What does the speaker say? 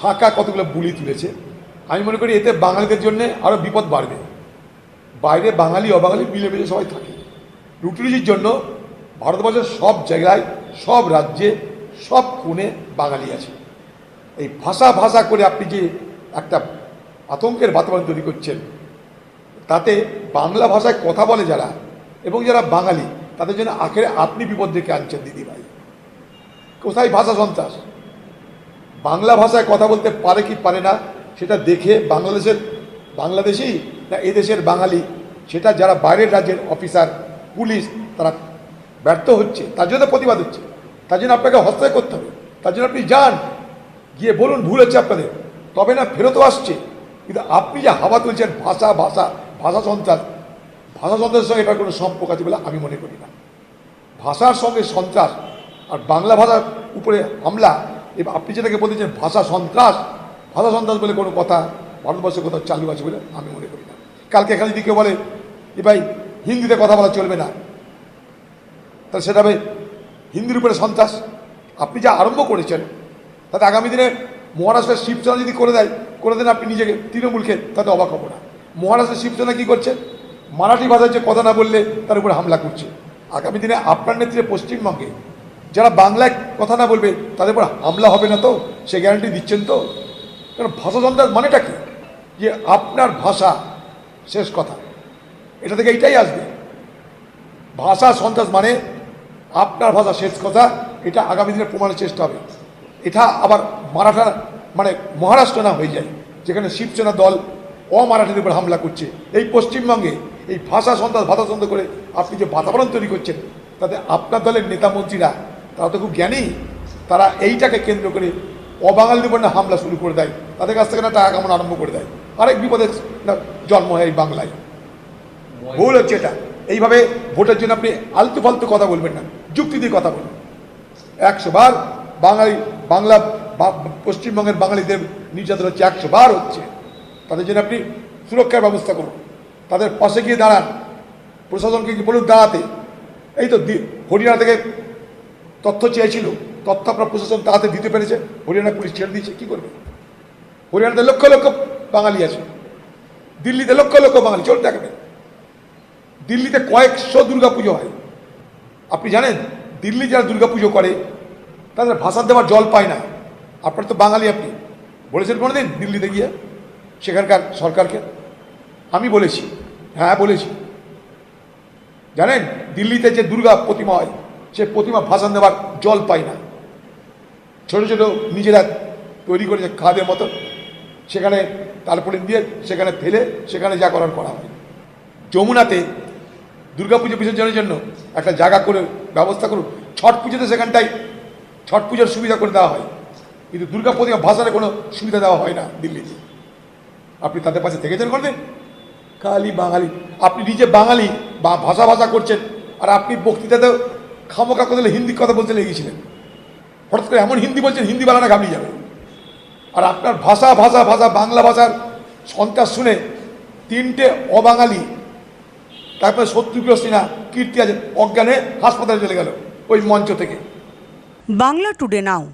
ফাঁকা কতগুলো বুলি তুলেছে। আমি মনে করি এতে বাঙালিদের জন্য আরও বিপদ বাড়বে। বাইরে বাঙালি, অবাঙালি মিলেমিশে সবাই থাকে। রুটি রুজির জন্য ভারতবর্ষের সব জায়গায়, সব রাজ্যে, সব কোণে বাঙালি আছে। এই ভাষা ভাষা করে আপনি যে একটা আতঙ্কের বাতাবরণ তৈরি করছেন, তাতে বাংলা ভাষায় কথা বলে যারা এবং যারা বাঙালি, তাদের জন্য আখেরে আপনি বিপদ ডেকে আনছেন দিদিভাই। কোথায় ভাষা সন্ত্রাস? বাংলা ভাষায় কথা বলতে পারে কি পারে না, সেটা দেখে বাংলাদেশের বাংলাদেশি না এদেশের বাঙালি, সেটা যারা বাইরের রাজ্যের অফিসার, পুলিশ, তারা ব্যর্থ হচ্ছে, তার জন্য প্রতিবাদ হচ্ছে, তার জন্য আপনাকে হস্তায় করতে হবে, তার জন্য আপনি যান, গিয়ে বলুন ভুল হচ্ছে আপনাদের, তবে না ফেরতও আসছে, কিন্তু আপনি যে হাওয়া তুলছেন ভাষা ভাষা ভাষা সন্ত্রাস ভাষা সন্ত্রাসের সঙ্গে এটার কোনো সম্পর্ক আছে বলে আমি মনে করি না। ভাষার সঙ্গে সন্ত্রাস আর বাংলা ভাষার উপরে হামলা এবং আপনি যেটাকে বলতেছেন ভাষা সন্ত্রাস ভাষা সন্ত্রাস বলে কোনো কথা ভারতবর্ষে কোথাও চালু আছে বলে আমি মনে করি না। কালকে এখানে দিকে বলে, এ ভাই, হিন্দিতে কথা বলা চলবে না। তাহলে সেটা হবে হিন্দির উপরে সন্ত্রাস। আপনি যা আরম্ভ করেছেন, তাতে আগামী দিনে মহারাষ্ট্রের শিবসেনা যদি করে দেয়, করে দেন আপনি নিজেকে, তৃণমূলকে, তাতে অবাক হব না। মহারাষ্ট্রের শিবসেনা কী করছে? মারাঠি ভাষায় যে কথা না বললে তার উপরে হামলা করছে। আগামী দিনে আপনার নেতৃত্বে পশ্চিমবঙ্গে যারা বাংলায় কথা না বলবে, তাদের উপর হামলা হবে না তো? সে গ্যারান্টি দিচ্ছেন তো? কারণ ভাষা সন্ত্রাস মানেটা কি? যে আপনার ভাষা, শেষ কথা। এটা থেকে এইটাই আসবে। ভাষা সন্ত্রাস মানে আপনার ভাষা শেষ কথা, এটা আগামী দিনে প্রমাণের চেষ্টা হবে। এটা আবার মারাঠা মানে মহারাষ্ট্র না হয়ে যায়, যেখানে শিবসেনা দল অমারাঠিদের উপর হামলা করছে। এই পশ্চিমবঙ্গে এই ভাষা সন্ত্রাস ভাষা সন্ত্রাস করে আপনি যে বাতাবরণ তৈরি করছেন, তাতে আপনার দলের নেতা মন্ত্রীরা তারা তো খুব জ্ঞানী। তারা এইটাকে কেন্দ্র করে অবাঙালিদের উপর হামলা শুরু করে দেয়। তাদের কাছ থেকে না টাকা কামানো আরম্ভ করে দেয়। আরেক বিপদের জন্ম হয় এই বাংলায়। ভুল হচ্ছে এটা। এইভাবে ভোটের জন্য আপনি আলতু ফালতু কথা বলবেন না। যুক্তি দিয়ে কথা বলবেন একশো বার বাঙালি, বাংলা পশ্চিমবঙ্গের বাঙালিদের নির্যাতন হচ্ছে একশো বার হচ্ছে। তাদের জন্য আপনি সুরক্ষার ব্যবস্থা করুন। তাদের পাশে গিয়ে দাঁড়ান। প্রশাসনকে বলুন দাঁড়াতে। এই তো হরিয়ানা থেকে তথ্য চেয়েছিল, তথ্য আপনার প্রশাসন তাড়াতে দিতে পেরেছে, হরিয়ানা পুলিশ ছেড়ে দিয়েছে, কী করবে? হরিয়ানাতে লক্ষ লক্ষ বাঙালি আছে, দিল্লিতে লক্ষ লক্ষ বাঙালি চলতে থাকবে দিল্লিতে কয়েকশো পুজো হয়। আপনি জানেন, দিল্লি যারা পুজো করে, তাদের ভাষা দেওয়ার জল পায় না। আপনার তো বাঙালি আপনি। বলেছেন কোনোদিন দিল্লিতে গিয়ে, সেখানকার সরকারকে? আমি বলেছি হ্যাঁ বলেছি। জানেন, দিল্লিতে যে দুর্গা প্রতিমা হয় সে প্রতিমা ভাষণ দেওয়ার জল পায় না। ছোট ছোট নিজেরা তৈরি করেছে খাদের মতো, সেখানে তারপরে দিয়ে সেখানে ফেলে, সেখানে যা করার করা হয়। যমুনাতে দুর্গাপুজো বিসর্জনের জন্য একটা জায়গা করে, ব্যবস্থা করুন। ছট পুজোতে সেখানটায় ছট পুজোর সুবিধা করে দেওয়া হয়। কিন্তু দুর্গা প্রতিমা ভাষার কোনো সুবিধা দেওয়া হয় না দিল্লিতে। আপনি তাদের পাশে থেকেছেন করবেন কালি বাঙালি। আপনি নিজে বাঙালি, বা ভাষা ভাষা করছেন, আর আপনি বক্তৃতাতেও খামোকা কথা বলে হিন্দি কথা বলতে লেগেছিলেন হঠাৎ করে এমন হিন্দি বলছেন, হিন্দি বাংলা ঘাবড়িয়ে যাবে। আর আপনার ভাষা ভাষা ভাষা, বাংলা ভাষার সন্ত্রাস শুনে তিনটে অবাঙালি, তারপরে শত্রুপ্রিয় সিনহা কীর্তি আছে, অজ্ঞানে হাসপাতালে চলে গেল, ওই মঞ্চ থেকে। Bangla today now.